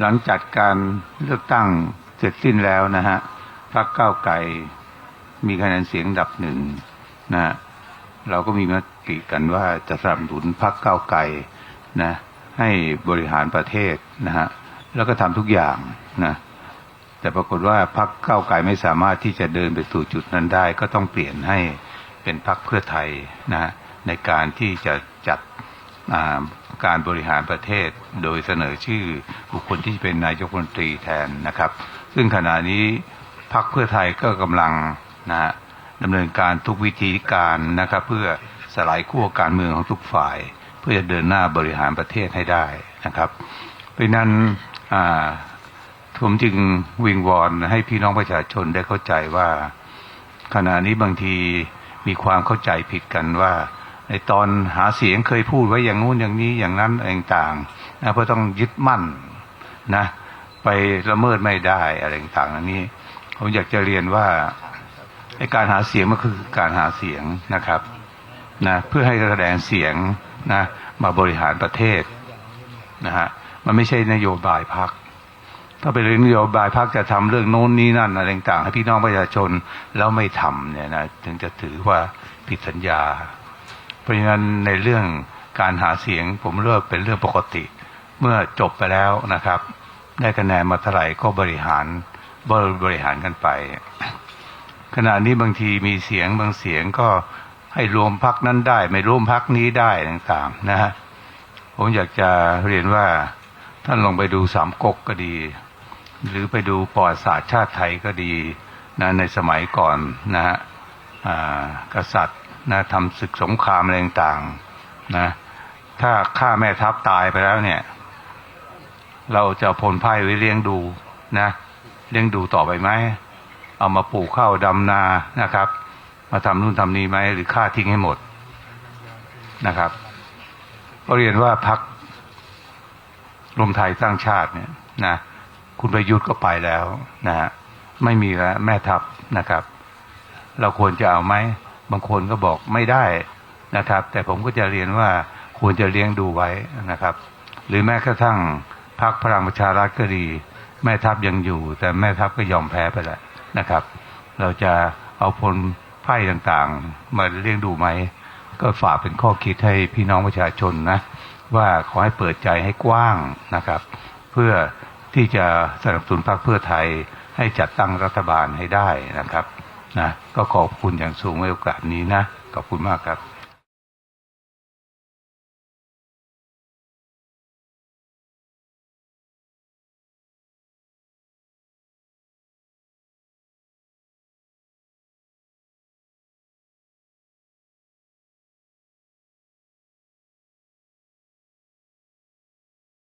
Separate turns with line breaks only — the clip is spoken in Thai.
หลังจัดการเลือกตั้งเสร็จสิ้นแล้วนะฮะพรรคก้าวไกลมีคะแนนเสียงดับหนึ่งนะฮะเราก็มีมติกันว่าจะสนับสนุนพรรคก้าวไกลนะให้บริหารประเทศนะฮะแล้วก็ทำทุกอย่างนะแต่ปรากฏว่าพรรคก้าวไกลไม่สามารถที่จะเดินไปสู่จุดนั้นได้ ก็ต้องเปลี่ยนให้เป็นพรรคเพื่อไทยนะในการที่จะจัด การบริหารประเทศโดยเสนอชื่อบุคคลที่จะเป็นนายกรัฐมนตรีแทนนะครับ ซึ่งขณะนี้พรรคเพื่อไทยก็กำลังนะดำเนินการทุกวิธีการนะครับ เพื่อสลายขั้วการเมืองของทุกฝ่าย เพื่อจะเดินหน้าบริหารประเทศให้ได้นะครับ เพราะนั้นผมจึงวิงวอนให้พี่น้องประชาชนได้เข้าใจว่า ขณะนี้บางทีมีความเข้าใจผิดกันว่า ในตอนหาเสียงเคยพูดไว้อย่างงู้นอย่างนี้อย่างนั้นอะไรต่างๆนะเพราะต้องยึดมั่นนะ ไปละเมิดไม่ได้อะไรต่างๆอันนี้ผมอยากจะเรียนว่าไอการหาเสียงมันคือการหาเสียงนะครับนะเพื่อให้แสดงเสียงนะมาบริหารประเทศนะฮะมันไม่ใช่นโยบายพักถ้าเป็นเรื่องนโยบายพักจะทำเรื่องโน้นนี้นั่นอะไรต่างๆให้พี่น้องประชาชนแล้วไม่ทำเนี่ยนะถึงจะถือว่าผิดสัญญา เพราะฉะนั้นในเรื่องการหาเสียงผมเลือกเป็นเรื่องปกติ เมื่อจบไปแล้วนะครับ ได้คะแนนมาเท่าไหร่ก็บริหารบริหารกันไป ขณะนี้บางทีมีเสียงบางเสียงก็ให้รวมพักนั้นได้ ไม่รวมพักนี้ได้ต่างๆนะฮะผมอยากจะเรียนว่าท่านลองไปดูสามก๊กก็ดี หรือไปดูประวัติศาสตร์ชาติไทยก็ดีนะในสมัยก่อนนะฮะอ่ากษัตริย์ นะทำศึกสงครามอะไรต่างๆนะถ้าฆ่าแม่ทัพตายไปแล้วเนี่ย เราจะเอาผลไพ่ไว้เลี้ยงดูนะเลี้ยงดูต่อไปไหมเอามาปลูกข้าวดำนานะครับ มาทำนู่นทำนี่ไหมหรือฆ่าทิ้งให้หมดนะครับก็เรียนว่าพักรวมไทยสร้างชาติเนี่ยนะคุณประยุทธ์ก็ไปแล้วนะฮะไม่มีแล้วแม่ทัพนะครับ เราควรจะเอาไหม บางคนก็บอกไม่ได้นะครับ แต่ผมก็จะเรียนว่าควรจะเลี้ยงดูไว้นะครับ หรือแม้กระทั่งพรรคพลังประชารัฐก็ดี แม่ทัพยังอยู่ แต่แม่ทัพก็ยอมแพ้ไปแล้วนะครับ เราจะเอาผลไพ่ต่างๆ มาเลี้ยงดูไหม ก็ฝากเป็นข้อคิดให้พี่น้องประชาชนนะ ว่าขอให้เปิดใจให้กว้างนะครับ เพื่อที่จะสนับสนุนพรรคเพื่อไทยให้จัดตั้งรัฐบาลให้ได้นะครับ นะก็ขอบคุณอย่างสูงในโอกาสนี้นะขอบคุณมากครับ